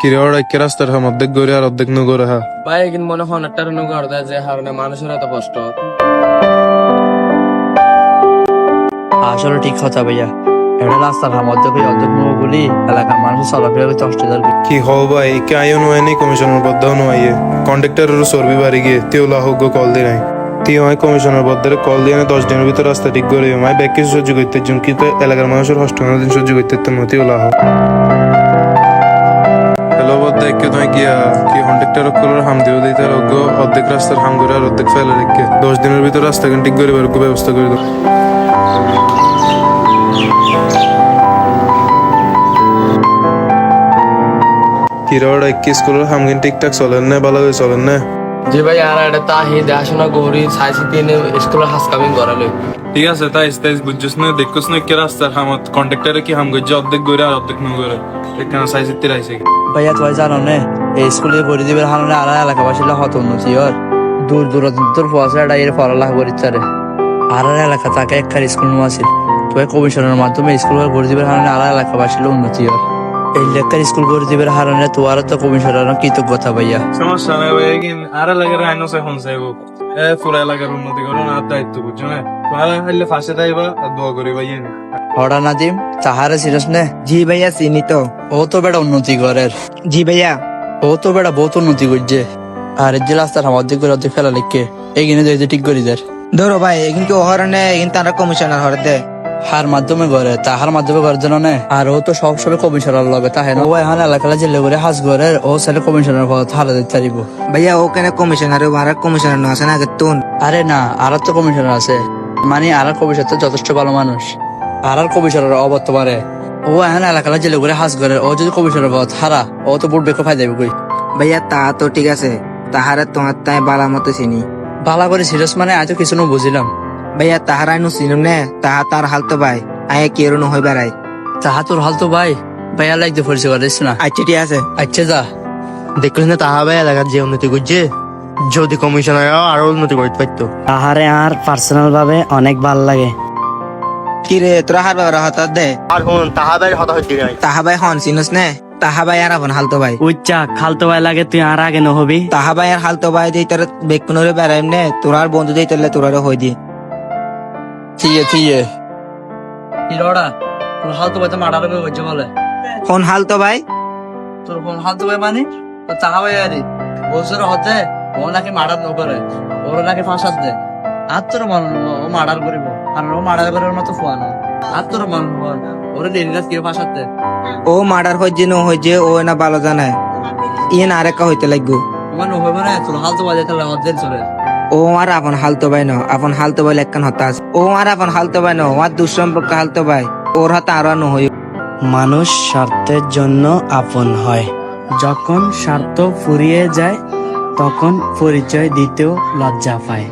কিরে ওরা একে রাস্তার হাম অর্ধেক গড়ে আর অর্ধেক নগরে হা। ভাই কিন্তু মনে হয় একটা রুনু করতে যে হারণে মানুষের এত কষ্ট। আসলে ঠিক কথা ভাইয়া। এটা রাস্তার করে অর্ধেক নেব বলি এলাকার মানুষ চলাফেরা করতে অষ্টদার কি হও ভাই? একে আইও নয় নি কমিশনের বদ্দাও নয় কন্ডাক্টরের চর্বি বাড়ি গিয়ে তেও লাহক কল দি নাই। তিও হয় কমিশনের বদ্দারে কল দিয়ে দশ দিনের ভিতর রাস্তা ঠিক করে মাই ব্যাগ কিছু সহ্য করতে কিন্তু এলাকার মানুষের হস্টেল দিন সহ্য করতে তো নতিও লাহ। হ্যালো বদ্দা গিয়া কি কন্ডাক্টর কলার হাম দিও দিতে অজ্ঞ অর্ধেক রাস্তার হাম করে আর অর্ধেক ফেলে রেখে দশ দিনের ভিতর রাস্তা ঠিক করে বেরোক ব্যবস্থা করে দাও। কিরোড় একে স্কুলের হামগিন ঠিকঠাক চলেন না, ভালো করে চলেন না? জি ভাই আর এটা তা হি দেখাশোনা করি সাইসি তিনে স্কুলে হাস কামিং করালে। ঠিক আছে তাই তাই বুঝছিস না দেখছিস না কে রাস্তার হামত কন্ট্রাক্টরে কি হাম গজ্জে অর্ধেক গইরা আর অর্ধেক নু গইরা এখানে সাইজ তীর আইছে ভাইয়া তুই জানো নে এই স্কুলে গড়ি দিবের হারণে আর এলাকাবাসীরা হত উন্নতি হর দূর দূরান্তর পয়সাটা এর পড়ালেখা করিচ্ছারে আর এলাকা তাকে একখার স্কুল নো আছিল তুই কমিশনের মাধ্যমে স্কুল গড়ি দিবের হারণে আর এলাকাবাসীর উন্নতি হর এই লেখার স্কুল হারণে তোমার তো কমিশনের কৃতজ্ঞতা ভাইয়া। সমস্যা নাই ভাই এগিন আর এলাকার আইনো সে হন চাইব। এ পুরা এলাকার উন্নতি করুন আর দায়িত্ব বুঝছ না? ভালো হইলে ফাঁসে যাইবা আর দোয়া করি ভাই এনে হড়া নাদিম তাহারে নে। জি ভাইয়া চিনি তো। ও তো বেটা উন্নতি করের। জি ভাইয়া। ও তো বেটা বহুত উন্নতি করছে। আর যে রাস্তার আমার দিক করে অর্ধেক ফেলা লিখকে এগিনে যাইতে ঠিক করি দেয় ধরো ভাই কিন্তু ওহরনে কিন্তু তারা কমিশনার হরে দে। হার মাধ্যমে করে তাহার মাধ্যমে করে জন্য নে। আর ও তো সব সময় কমিশনার লগে তাহে না ও এখন এলাকা জেলে করে হাজ করে ও ছেলে কমিশনার পদ হারা দিতে পারিব ভাইয়া ও কেন কমিশনার আর কমিশনার না আছে না আগে তুন? আরে না আর তো কমিশনার আছে। মানে আর কমিশনার তো যথেষ্ট ভালো মানুষ। আর আর কমিশনার অবর্তমানে ও এখন এলাকা জেলে করে হাজ করে ও যদি কমিশনার পদ হারা ও তো বুট বেকে ফায়দা কই। ভাইয়া তা তো ঠিক আছে। তাহারে তোমার তাই বালা মতো চিনি। বালা করে সিরিয়াস মানে আজ কিছু না বুঝিলাম। ভাইয়া তাহারাই নু চিনুম নে তাহা তার হাল তো ভাই আয় কেরো নহই বেড়াই তাহা তোর হাল তো ভাই ভাইয়া লাগতে পরিচয় করিস না? আচ্ছা ঠিক আছে। আচ্ছা যা। দেখলিস না তাহা ভাই এলাকার যে উন্নতি করছে যদি কমিশনার আরও উন্নতি করতে পারতো তাহারে আর পার্সোনাল ভাবে অনেক ভালো লাগে। কি রে তোরা হার বাবার হঠাৎ দে। আর হন তাহা ভাই হতা হচ্ছে নাই তাহা ভাই হন চিনুস নে? তাহা ভাই আর আপন হালতো ভাই উচ্চা খালতো ভাই লাগে তুই আর আগে নহবি। তাহা ভাই আর হালতো ভাই দিয়ে তোর বেকুনরে বেড়াইম নে? তোরা আর বন্ধু দিয়ে তোরলে তোরা হই দি থিয়ে থিয়ে ইরোড়া তোর হাল তো ভাই তো মারা রবে হচ্ছে বলে? কোন হালতো ভাই? তোর কোন হাল তো ভাই মানে? তো তাহা ভাই আরে বছর হতে ও নাকি মার্ডার ন করে ওর নাকি ফাঁসাত দে। আর তোর মান ও মার্ডার করিব আর ও মার্ডার করার মতো ফুয়ানো আর তোর মান ওরে ডেলি রাত কেউ ফাঁসাত দে। ও মার্ডার হইছে ন হইছে ও না ভালো জানে। ইয়ে আরেকা হইতে লাগবো। তোমার নহইব না তোর হাল তো বাজে তাহলে অর্ধেক চলে। ও আর আপন হালতো ভাই ন, আপন হালতো ভাই লেখান হতাশ ও আর আপন হালতো ভাই ন আমার দুঃসম্পর্ক হালতো ভাই। ওর হাতে আরও নহই মানুষ স্বার্থের জন্য আপন হয়। যখন স্বার্থ ফুরিয়ে যায়, তখন পরিচয় দিতেও লজ্জা পায়।